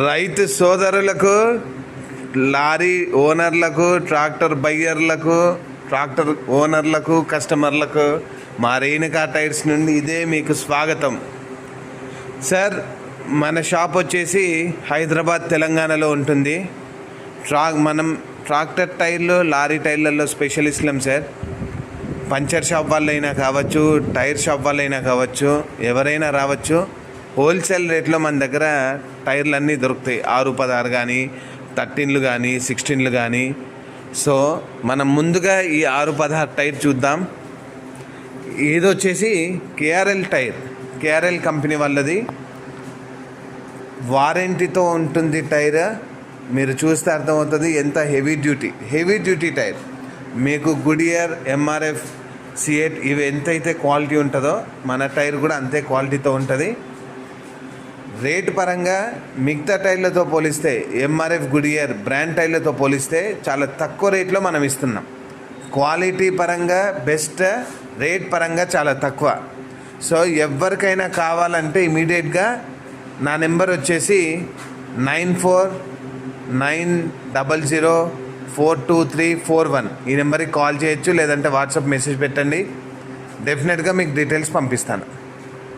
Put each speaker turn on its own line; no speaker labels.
రైతు సోదరులకు లారీ ఓనర్లకు ట్రాక్టర్ బయ్యర్లకు ట్రాక్టర్ ఓనర్లకు కస్టమర్లకు మా రేణుకా టైర్స్ నుండి ఇదే మీకు స్వాగతం. సార్ మన షాప్ వచ్చేసి హైదరాబాద్ తెలంగాణలో ఉంటుంది. ట్రా మనం ట్రాక్టర్ టైర్లు లారీ టైర్లలో స్పెషలిస్ట్లం సార్. పంచర్ షాప్ వాళ్ళైనా కావచ్చు టైర్ షాప్ వాళ్ళైనా కావచ్చు ఎవరైనా రావచ్చు. హోల్సేల్ రేట్లో మన దగ్గర టైర్లు అన్నీ దొరుకుతాయి. ఆరు పదహారు కానీ థర్టీన్లు కానీ సిక్స్టీన్లు కానీ సో మనం ముందుగా ఈ ఆరు పదహారు టైర్ చూద్దాం. ఇది వచ్చేసి కేఆర్ఎల్ టైర్. కేఆర్ఎల్ కంపెనీ వాళ్ళది. వారంటీతో ఉంటుంది టైర్. మీరు చూస్తే అర్థమవుతుంది ఎంత heavy duty. Heavy duty tyre. మీకు గుడియర్ ఎంఆర్ఎఫ్ సిఎట్ ఇవి ఎంతైతే క్వాలిటీ ఉంటుందో మన టైర్ కూడా అంతే క్వాలిటీతో ఉంటుంది. రేట్ పరంగా మిగతా టైర్లతో పోలిస్తే ఎంఆర్ఎఫ్ గుడియర్ బ్రాండ్ టైర్లతో పోలిస్తే చాలా తక్కువ రేట్లో మనం ఇస్తున్నాం. క్వాలిటీ పరంగా బెస్ట్ రేట్ పరంగా చాలా తక్కువ. సో ఎవరికైనా కావాలంటే ఇమీడియట్గా నా నెంబర్ వచ్చేసి nine four nine double zero four two three four one. ఈ నెంబర్కి కాల్ చేయొచ్చు లేదంటే వాట్సాప్ మెసేజ్ పెట్టండి. డెఫినెట్గా మీకు డీటెయిల్స్ పంపిస్తాను.